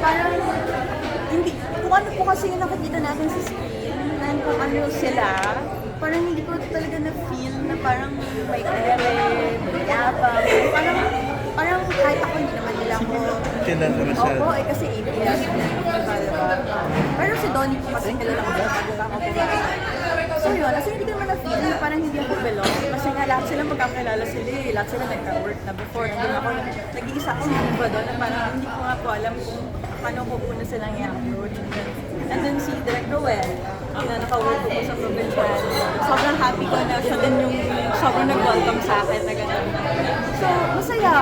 parang hindi, kung ano po kasi yung nakikita natin sa screen, and kung ano sila, parang hindi ko talaga na-feel na parang may ere, may yabang, parang, parang kahit ako hindi naman nila ako Kilala ka siya. Opo, eh kasi ABS. Diba, diba? Pero si Donnie po kasi kilala ko ako pumasok. So yun, kasi hindi ko naman na-feel na parang hindi ako belong. Kasi nga lahat sila magkakilala sila eh. Lahat sila nagka-work na before. Hindi ako, nag-iisa ako ba doon na parang hindi ko nga po alam kung paano ko una silang i-approach. And then si Direk Roel, na naka-work ko sa provincial. Sobrang happy ko na siya din yung sobrang nag-welcome sa akin na gano'n. So, masaya.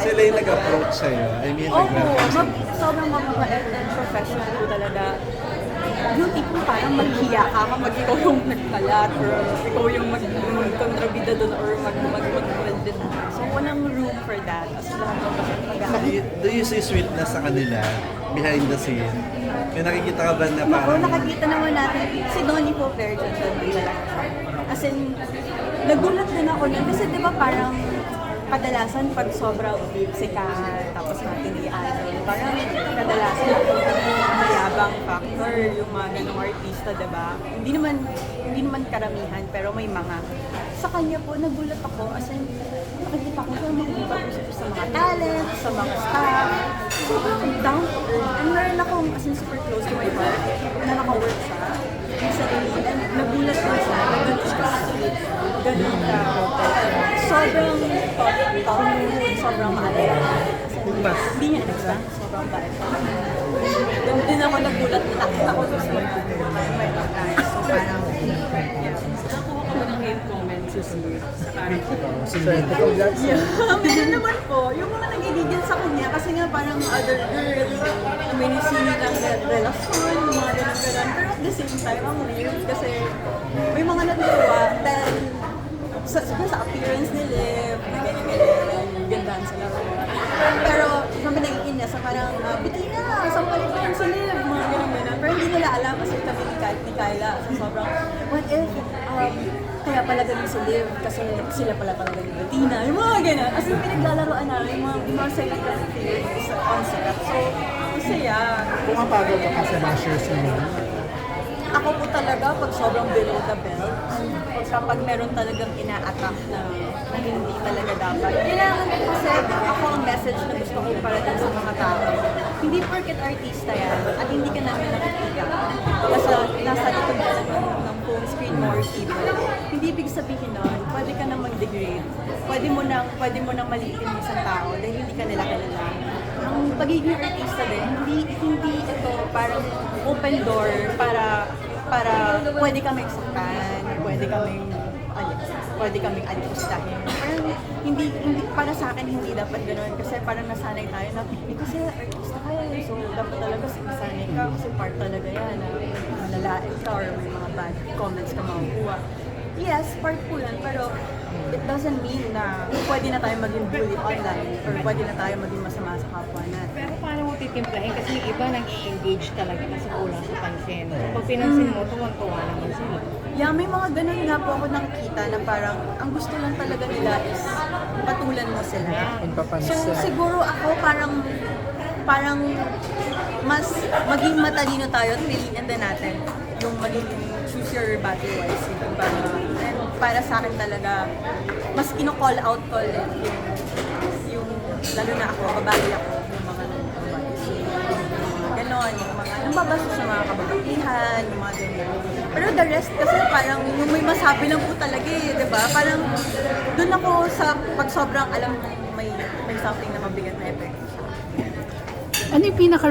Sila yung nag-approach sa'yo. I mean, Opo, mag, sobrang mababait and professional po talaga. Yung tipo parang maghiya ka kapag ikaw yung nagkalat or ikaw yung mag magkontrabida doon or mag mag mag din. So walang room for that. As lahat ng Do you, do you see sweetness sa kanila behind the scene? May nakikita ka ba na Ako, parang... nakakita naman natin, si Donnie po very gentleman talaga. As in, nagulat din ako nun. Kasi di ba parang kadalasan pag sobrang sikat, tapos natin i-idol, parang kadalasan yung mayabang factor, yung mga ganong artista, di ba? Hindi naman, hindi naman karamihan, pero may mga. Sa kanya po, nagulat ako, as in, nakikita ko siya makikipag-usap sa mga talent, sa mga staff, sobrang down to earth. And meron akong, as in, super close to my heart, na naka-work siya sa Daily, and nagulat din siya, na ganun siya sweet, ganun ka Sobrang thoughtful, sobrang maalala. Hindi niya in-expect, sobrang bait. Doon din ako nagulat, nakita ko doon sa mga. So parang, yeah. Nakuha ko ng hate comments sa sa character. Meron naman po, yung mga nag-ibigil sa kanya kasi nga parang other girl, may nisini ng re- relasyon, yung mga ganun ganun. Pero at the same time, ang weird kasi may mga natutuwa dahil sa, sa appearance ni Liv, na ganyan ganyan, gandaan sila. Pero kami nagiging sa parang, uh, Bettina, isang palit na yun si Liv, mga ganun ganun. Pero hindi nila alam kasi kami ni, Ky- ni Kyla, so sobrang, what if, um, kaya pala ganun si Liv kasi sila pala talaga ni Bettina, yung mga ganun. As in, pinaglalaroan namin, mga, mga second theories sa concept. So, masaya. Pumapagod ka kasi mga shares mo. Ako po talaga, pag sobrang below the belt, pag kapag meron talagang ina-attack na, na hindi talaga dapat. Kailangan ko kasi ako ang message na gusto ko parating sa mga tao. Hindi porket artista yan at hindi ka namin nakikita. Basta nasa likod ng, ng phone screen mo or keyboard. Hindi ibig sabihin nun, pwede ka nang mag-degrade. Pwede mo nang, pwede mo nang maliitin yung isang tao dahil hindi ka nila kilala. Ang pagiging artista din, hindi hindi ito parang open door para para pwede kaming saktan, pwede kaming alis, pwede kaming alipustahin. Parang hindi, hindi, para sa akin hindi dapat ganoon kasi parang nasanay tayo na, eh kasi artista ka eh, so dapat talaga sinasanay ka kasi part talaga yan na malalain ka or may mga bad comments ka makukuha. Yes, part po yan, pero it doesn't mean na pwede na tayo maging bully online or pwede na tayo maging masama sa kapwa natin. Pero paano mo titimplahin? Kasi yung iba nag engage talaga kasi kulang sa pansin. Pag pinansin mo, tuwang-tuwa naman sila. Yeah, may mga ganun nga po ako nakikita na parang ang gusto lang talaga nila is patulan mo sila. Pagpapansin. So siguro ako parang parang mas maging matalino tayo at piliin din natin yung maging choose your battle wisely. Para, and para sa akin talaga, mas kino-call out ko ulit yung, yung lalo na ako, babae ako, yung mga ganon, yung mga nambabasa sa mga kababaihan, yung mga ganyan. Pero the rest kasi parang yung may masabi lang po talaga eh, di ba? Parang doon ako sa pag sobrang alam kong may, may something na mabigat na akin. Ano yung pinaka